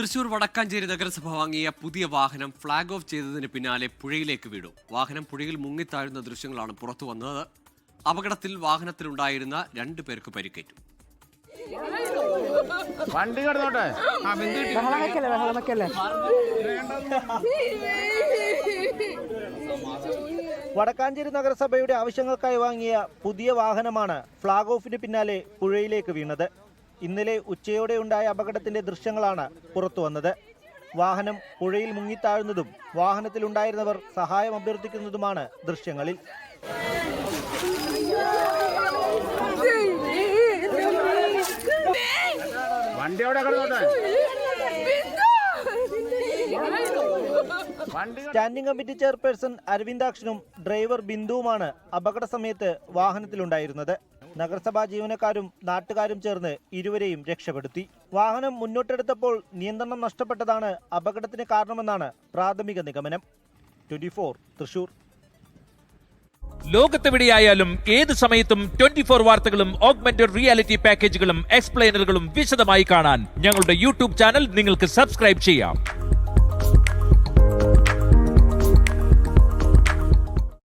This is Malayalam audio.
തൃശൂർ വടക്കാഞ്ചേരി നഗരസഭ വാങ്ങിയ പുതിയ വാഹനം ഫ്ളാഗ് ഓഫ് ചെയ്തതിന് പിന്നാലെ പുഴയിലേക്ക് വീണു. വാഹനം പുഴയിൽ മുങ്ങിത്താഴുന്ന ദൃശ്യങ്ങളാണ് പുറത്തു വന്നത്. അപകടത്തിൽ വാഹനത്തിലുണ്ടായിരുന്ന രണ്ടു പേർക്ക് പരിക്കേറ്റു. വണ്ടി കിടന്നോട്ടെ? വടക്കാഞ്ചേരി നഗരസഭയുടെ ആവശ്യങ്ങൾക്കായി വാങ്ങിയ പുതിയ വാഹനമാണ് ഫ്ളാഗ് ഓഫിന് പിന്നാലെ പുഴയിലേക്ക് വീണത്. ഇന്നലെ ഉച്ചയോടെ ഉണ്ടായ അപകടത്തിന്റെ ദൃശ്യങ്ങളാണ് പുറത്തു വന്നത്. വാഹനം പുഴയിൽ മുങ്ങിത്താഴുന്നതും വാഹനത്തിലുണ്ടായിരുന്നവർ സഹായം അഭ്യർത്ഥിക്കുന്നതുമാണ് ദൃശ്യങ്ങളിൽ. സ്റ്റാൻഡിംഗ് കമ്മിറ്റി ചെയർപേഴ്സൺ അരവിന്ദാക്ഷനും ഡ്രൈവർ ബിന്ദുവുമാണ് അപകട സമയത്ത് വാഹനത്തിലുണ്ടായിരുന്നത്. നഗരസഭാ ജീവനക്കാരും നാട്ടുകാരും ചേർന്ന് ഇരുവരെയും രക്ഷപ്പെടുത്തി. വാഹനം മുന്നോട്ടെടുത്തപ്പോൾ നിയന്ത്രണം നഷ്ടപ്പെട്ടതാണ് അപകടത്തിന് കാരണമെന്നാണ് പ്രാഥമിക നിഗമനം. ട്വന്റി തൃശൂർ. ലോകത്തെവിടെയായാലും ഏത് സമയത്തും ട്വന്റി ഫോർ വാർത്തകളും ഓഗ്മെന്റഡ് റിയാലിറ്റി പാക്കേജുകളും എക്സ്പ്ലെയിനറുകളും വിശദമായി കാണാൻ ഞങ്ങളുടെ യൂട്യൂബ് ചാനൽ നിങ്ങൾക്ക് സബ്സ്ക്രൈബ് ചെയ്യാം.